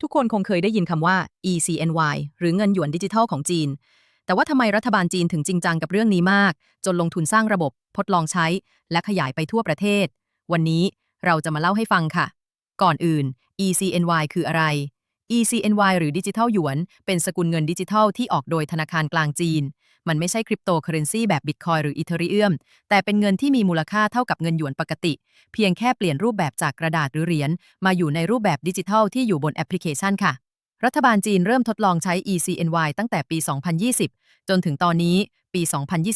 ทุกคนคงเคยได้ยินคำว่า ECNY หรือเงินหยวนดิจิทัลของจีน แต่ว่าทำไมรัฐบาลจีนถึงจริงจังกับเรื่องนี้มาก จนลงทุนสร้างระบบ ทดลองใช้ และขยายไปทั่วประเทศ วันนี้เราจะมาเล่าให้ฟังค่ะ ก่อนอื่น ECNY คืออะไร ECNY หรือดิจิทัลหยวน เป็นสกุลเงินดิจิทัลที่ออกโดยธนาคารกลางจีน มันไม่ใช่คริปโตเคอเรนซีแบบบิตคอยหรืออีเทเรียมแต่เป็นเงินที่มีมูลค่าเท่ากับเงินหยวนปกติ เพียงแค่เปลี่ยนรูปแบบจากกระดาษหรือเหรียญมาอยู่ในรูปแบบดิจิทัลที่อยู่บนแอปพลิเคชันค่ะ รัฐบาลจีนเริ่มทดลองใช้ ECNY ตั้งแต่ปี 2020 จนถึงตอนนี้ ปี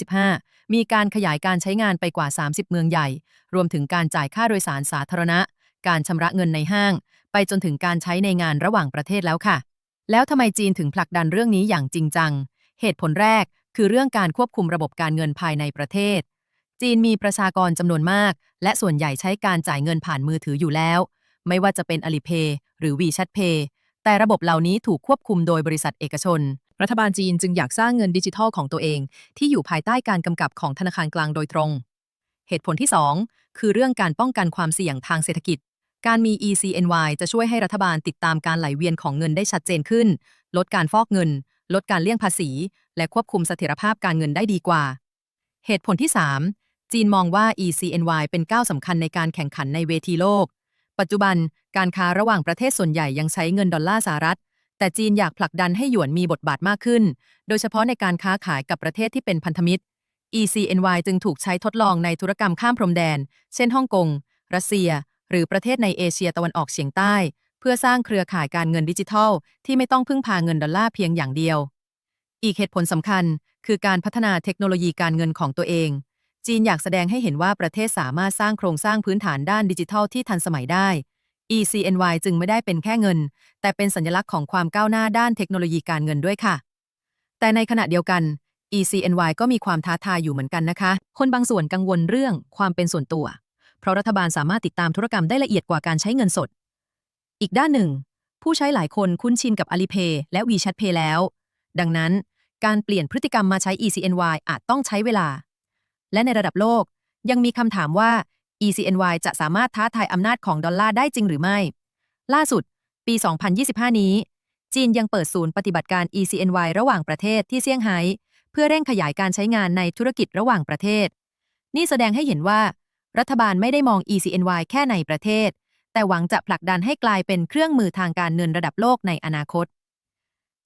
2025 มีการขยายการใช้งานไปกว่า 30 เมืองใหญ่ รวมถึงการจ่ายค่าโดยสารสาธารณะ การชำระเงินในห้าง ไปจนถึงการใช้ในงานระหว่างประเทศแล้วค่ะ แล้วทำไมจีนถึงผลักดันเรื่องนี้อย่างจริงจัง เหตุผลแรกคือเรื่องการควบคุมระบบการเงินภายในประเทศ จีนมีประชากรจำนวนมาก และส่วนใหญ่ใช้การจ่ายเงินผ่านมือถืออยู่แล้ว ไม่ว่าจะเป็น Alipay หรือ WeChat Pay แต่ระบบเหล่านี้ถูกควบคุมโดยบริษัทเอกชน รัฐบาลจีนจึงอยากสร้างเงินดิจิทัลของตัวเอง ที่อยู่ภายใต้การกำกับของธนาคารกลางโดยตรง เหตุผลที่ 2 คือเรื่องการป้องกันความเสี่ยงทางเศรษฐกิจ การมี ECNY จะช่วยให้รัฐบาลติดตามการไหลเวียนของเงินได้ชัดเจนขึ้น ลดการฟอกเงิน ลดการเลี่ยงภาษี และควบคุมเสถียรภาพการเงินได้ดีกว่า เหตุผลที่ 3 จีนมองว่า ECNY เป็นก้าวสำคัญในการแข่งขันในเวทีโลก ปัจจุบัน การค้าระหว่างประเทศส่วนใหญ่ยังใช้เงินดอลลาร์สหรัฐ แต่จีนอยากผลักดันให้หยวนมีบทบาทมากขึ้น โดยเฉพาะในการค้าขายกับประเทศที่เป็นพันธมิตร ECNY จึงถูกใช้ทดลองในธุรกรรมข้ามพรมแดน เช่นฮ่องกง รัสเซีย หรือประเทศในเอเชียตะวันออกเฉียงใต้ เพื่อสร้างเครือข่ายการเงินดิจิทัล ที่ไม่ต้องพึ่งพาเงินดอลลาร์เพียงอย่างเดียว อีกเหตุผลสำคัญ คือการพัฒนาเทคโนโลยีการเงินของตัวเอง จีนอยากแสดงให้เห็นว่าประเทศสามารถสร้างโครงสร้างพื้นฐานด้านดิจิทัลที่ทันสมัยได้ ECNY จึงไม่ได้เป็นแค่เงิน แต่เป็นสัญลักษณ์ของความก้าวหน้าด้านเทคโนโลยีการเงินด้วยค่ะ แต่ในขณะเดียวกัน ECNY ก็มีความท้าทายอยู่เหมือนกันนะคะ คนบางส่วนกังวลเรื่องความเป็นส่วนตัว เพราะรัฐบาลสามารถติดตามธุรกรรมได้ละเอียดกว่าการใช้เงินสด อีกด้านหนึ่ง ผู้ใช้หลายคนคุ้นชินกับ Alipay และ WeChat Pay แล้ว ดังนั้น การเปลี่ยนพฤติกรรมมาใช้ ECNY อาจต้องใช้เวลา และในระดับโลก ยังมีคำถามว่า ECNY จะสามารถท้าทายอำนาจของดอลลาร์ได้จริงหรือไม่ ล่าสุด ปี 2025 นี้ จีนยังเปิดศูนย์ปฏิบัติการ ECNY ระหว่างประเทศที่เซี่ยงไฮ้เพื่อเร่งขยายการใช้งานในธุรกิจระหว่างประเทศ นี่แสดงให้เห็นว่า รัฐบาลไม่ได้มอง ECNY แค่ในประเทศ แต่หวังจะผลักดันให้กลายเป็นเครื่องมือทางการเงินระดับโลกในอนาคต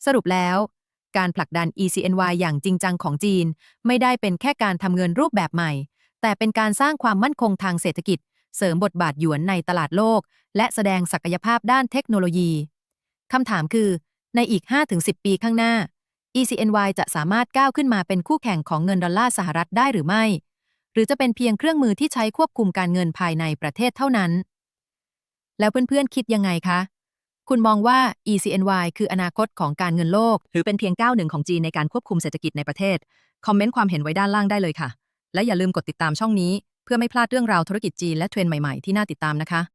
สรุปแล้ว การผลักดัน ECNY อย่างจริงจังของจีน ไม่ได้เป็นแค่การทำเงินรูปแบบใหม่ แต่เป็นการสร้างความมั่นคงทางเศรษฐกิจ เสริมบทบาทหยวนในตลาดโลก และแสดงศักยภาพด้านเทคโนโลยีคำถามคือ ในอีก 5-10 ปีข้างหน้า ECNY จะสามารถก้าวขึ้นมาเป็นคู่แข่งของเงินดอลลาร์สหรัฐได้หรือไม่ หรือจะเป็นเพียงเครื่องมือที่ใช้ควบคุมการเงินภายในประเทศเท่านั้น แล้วเพื่อนๆคิดยังไงคะ คุณมองว่า ECNY คืออนาคตของการเงินโลก หรือเป็นเพียงก้าวหนึ่งของจีนในการควบคุมเศรษฐกิจในประเทศ คอมเมนต์ความเห็นไว้ด้านล่างได้เลยค่ะ และอย่าลืมกดติดตามช่องนี้ เพื่อไม่พลาดเรื่องราวธุรกิจจีนและเทรนด์ใหม่ๆที่น่าติดตามนะคะ